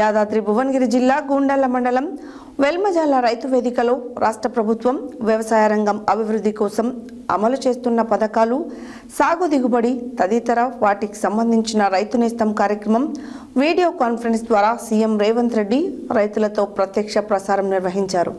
యాదాద్రి భువనగిరి జిల్లా గూండాల మండలం వెల్మజాల రైతు వేదికలో రాష్ట్ర ప్రభుత్వం వ్యవసాయ రంగం అభివృద్ధి కోసం అమలు చేస్తున్న పథకాలు సాగు దిగుబడి తదితర వాటికి సంబంధించిన రైతు నేస్తం కార్యక్రమం వీడియో కాన్ఫరెన్స్ ద్వారా సీఎం రేవంత్ రెడ్డి రైతులతో ప్రత్యక్ష ప్రసారం నిర్వహించారు.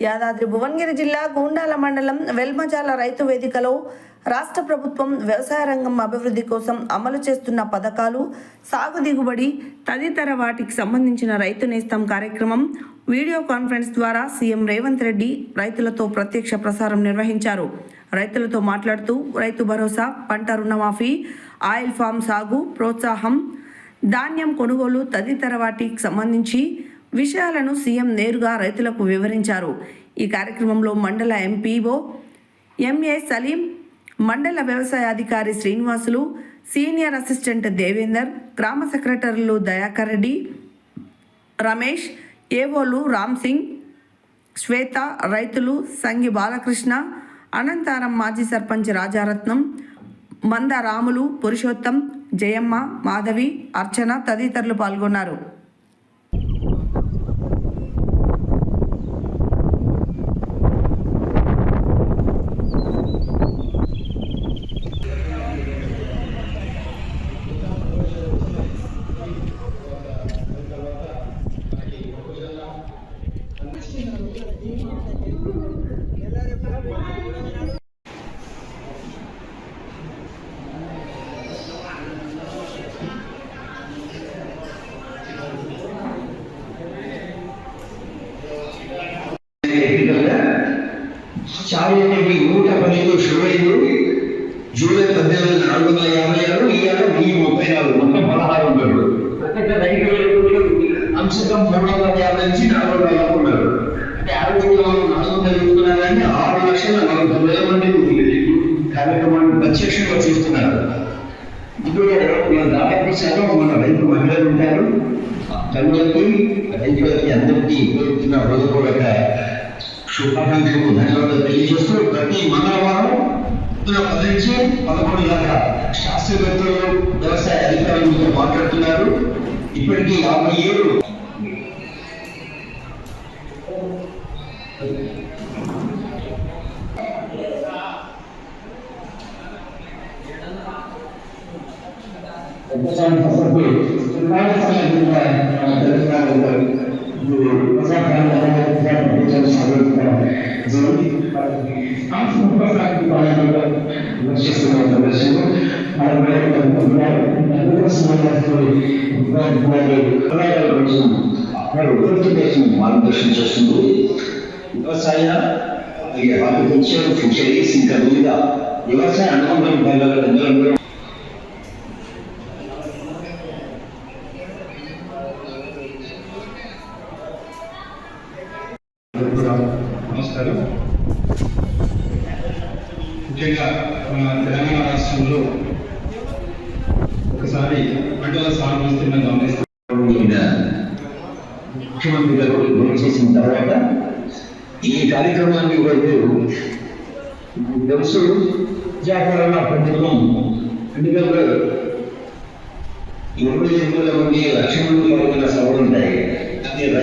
యాదాద్రి భువనగిరి జిల్లా గూండాల మండలం వెల్మజాల రైతు వేదికలో రాష్ట్ర ప్రభుత్వం వ్యవసాయ రంగం అభివృద్ధి కోసం అమలు చేస్తున్న పథకాలు సాగు దిగుబడి తదితర వాటికి సంబంధించిన రైతు నేస్తం కార్యక్రమం వీడియో కాన్ఫరెన్స్ ద్వారా సీఎం రేవంత్ రెడ్డి రైతులతో ప్రత్యక్ష ప్రసారం నిర్వహించారు. రైతులతో మాట్లాడుతూ రైతు భరోసా పంట రుణమాఫీ ఆయిల్ ఫామ్ సాగు ప్రోత్సాహం ధాన్యం కొనుగోలు తదితర వాటికి సంబంధించి విషయాలను సీఎం నేరుగా రైతులకు వివరించారు. ఈ కార్యక్రమంలో మండల ఎంపీఓ ఎంఏ సలీం మండల వ్యవసాయ అధికారి శ్రీనివాసులు సీనియర్ అసిస్టెంట్ దేవేందర్ గ్రామ సెక్రటరీలు దయాకర్ రెడ్డి రమేష్ ఏవోలు రామ్ సింగ్ శ్వేత రైతులు సంగి బాలకృష్ణ అనంతారం మాజీ సర్పంచ్ రాజారత్నం మంద రాములు పురుషోత్తం జయమ్మ మాధవి అర్చన తదితరులు పాల్గొన్నారు. అనేది నూట పన్నెండు షురైలు జూలై పద్దెనిమిది నాలుగు వందల యాభై ఆరు ఇవాళ వెయ్యి ముప్పై నాలుగు. మొత్తం పదహారు రైతు అంశకం మూడు వందల యాభై నుంచి నాలుగు వందల యాభై ఉన్నారు అంటే ఆరోగ్యంలో మనం నాలుగు వందలు చూస్తున్నారు కానీ ఆరు లక్షల నలభై తొమ్మిది వేల మంది కార్యక్రమాన్ని ప్రత్యక్షంగా చూస్తున్నారు. ఇప్పుడు మన దాదాపు శాతం మన రైతు మహిళలు ఉంటారు. తల్లులకి రైతులకి అందరికీ ఉపయోగిస్తున్న హృదయపూర్వక శుభాకాంక్షలు ధన్యవాదాలు తెలియజేస్తూ ప్రతి మంగళవారం పొద్దున పది నుంచి పదకొండు దాకా శాస్త్రవేత్తలు వ్యవసాయ అధికారులతో మాట్లాడుతున్నారు. ఇప్పటికీ యాభై ఏడు ఒకసారి ఫస్ట్ సుమారు సమయం తెలంగాణ మార్గదర్శనం చేస్తుంది వ్యవసాయ హార్టికల్చర్ ఫిషరీస్ ఇంకా వివిధ వ్యవసాయ అనుబంధ విభాగాల కూడా నమస్కారం. ముఖ్యంగా మన తెలంగాణ రాష్ట్రంలో ఒకసారి పంటల సాగు గమనిస్తాం ముఖ్యమంత్రి గారు గురి చేసిన తర్వాత ఈ కార్యక్రమాన్ని వైపు తెలుసు. జాగ్రత్త ప్రభుత్వం ఎందుకంటే ఇరవై ఎనిమిది మంది లక్ష మంది సభలు ఉంటాయి. అది